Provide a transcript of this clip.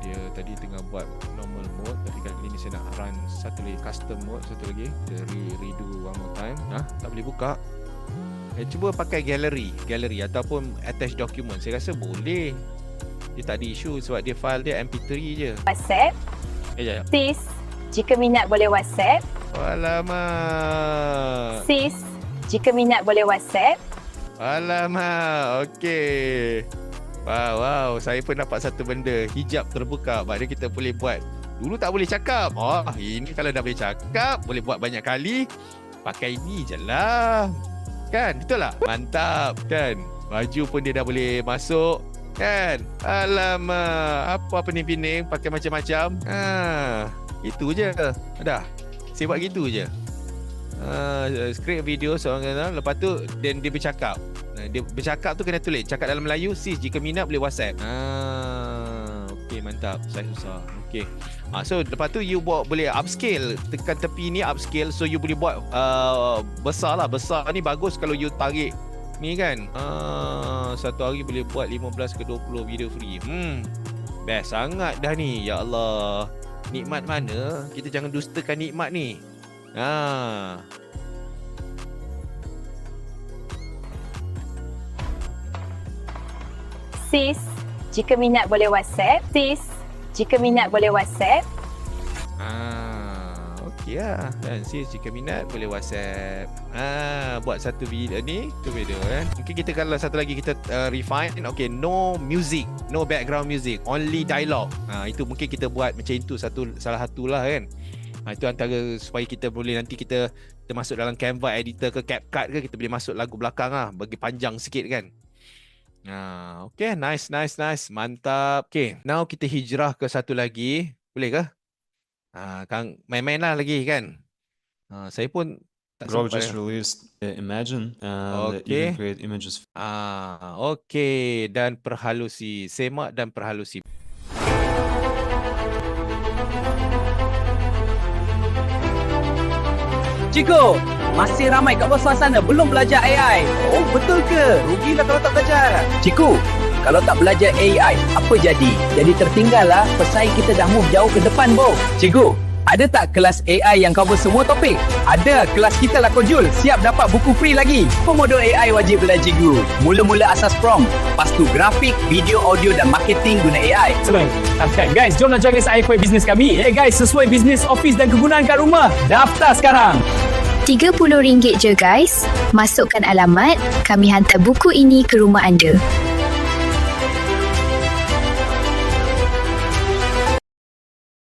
dia tadi tengah buat normal mode. Tapi kali ni saya nak run satu lagi custom mode satu lagi kita re- redo one more time. Ah tak boleh buka. Eh, cuba pakai gallery gallery ataupun attach document. Saya rasa boleh. Dia tak ada isu sebab dia file dia mp3 je. WhatsApp. eh jap jap Sis, jika minat boleh WhatsApp. alamak. Sis, jika minat boleh WhatsApp. alamak. Okey wow wow saya pun dapat satu benda hijab terbuka maknanya kita boleh buat Dulu tak boleh cakap. Oh, ini kalau dah boleh cakap, boleh buat banyak kali. Pakai ini je lah. Kan? Betul tak? Mantap. Kan? Baju pun dia dah boleh masuk. Kan? Alamak. Apa pening-pening pakai macam-macam. Ha, itu je. Dah. Saya buat gitu je. Uh, create video seorang kata lepas tu then dia bercakap dia bercakap tu kena tulis. Cakap dalam Melayu sis jika minat boleh whatsapp. Ah okey mantap. Saya susah. Okey. Ah so lepas tu you buat boleh upscale. Tekan tepi ni upscale so you boleh buat uh, besar lah. Besar ni bagus kalau you tarik ni kan? Ah satu hari boleh buat 15 ke 20 video free. Hmm best sangat dah ni. Ya Allah. Nikmat mana kita jangan dustakan nikmat ni? Ah. Sis, jika minat boleh WhatsApp. Sis, jika minat boleh WhatsApp. Ah, okey lah. Dan sis jika minat boleh WhatsApp. Ah, buat satu video ni, tu video kan. Mungkin kita kalau satu lagi kita uh, refine, okay, no music, no background music, only dialogue. Ah, itu mungkin kita buat macam itu satu salah satu lah kan. Ah, itu antara supaya kita boleh nanti kita kita masuk dalam Canva editor ke CapCut ke kita boleh masuk lagu belakang lah bagi panjang sikit kan. Ah, okay, nice, nice, nice. Mantap. Okay, now kita hijrah ke satu lagi. Boleh ke? Ah, Kang main-main lah lagi kan. Ah, saya pun tak just released uh, Imagine and you Okay. can create images Ah, okey dan perhalusi, semak dan perhalusi. Cikgu, masih ramai kat luar sana belum belajar AI. Oh, betul ke? Rugilah kalau tak belajar. Cikgu, kalau tak belajar AI, apa jadi? Jadi tertinggal lah, pesaing kita dah move jauh ke depan, bro. Cikgu, ada tak kelas AI yang cover semua topik? Ada, kelas kita lah Kojul. Siap dapat buku free lagi. Pemodal AI wajib belajar cikgu. Mula-mula asas prompt. Lepas tu grafik, video, audio dan marketing guna AI. Senang. Subscribe guys, jom nak join SI Kuih Bisnes kami. Eh guys, sesuai bisnes office dan kegunaan kat rumah. Daftar sekarang. RM30 je guys. Masukkan alamat, kami hantar buku ini ke rumah anda.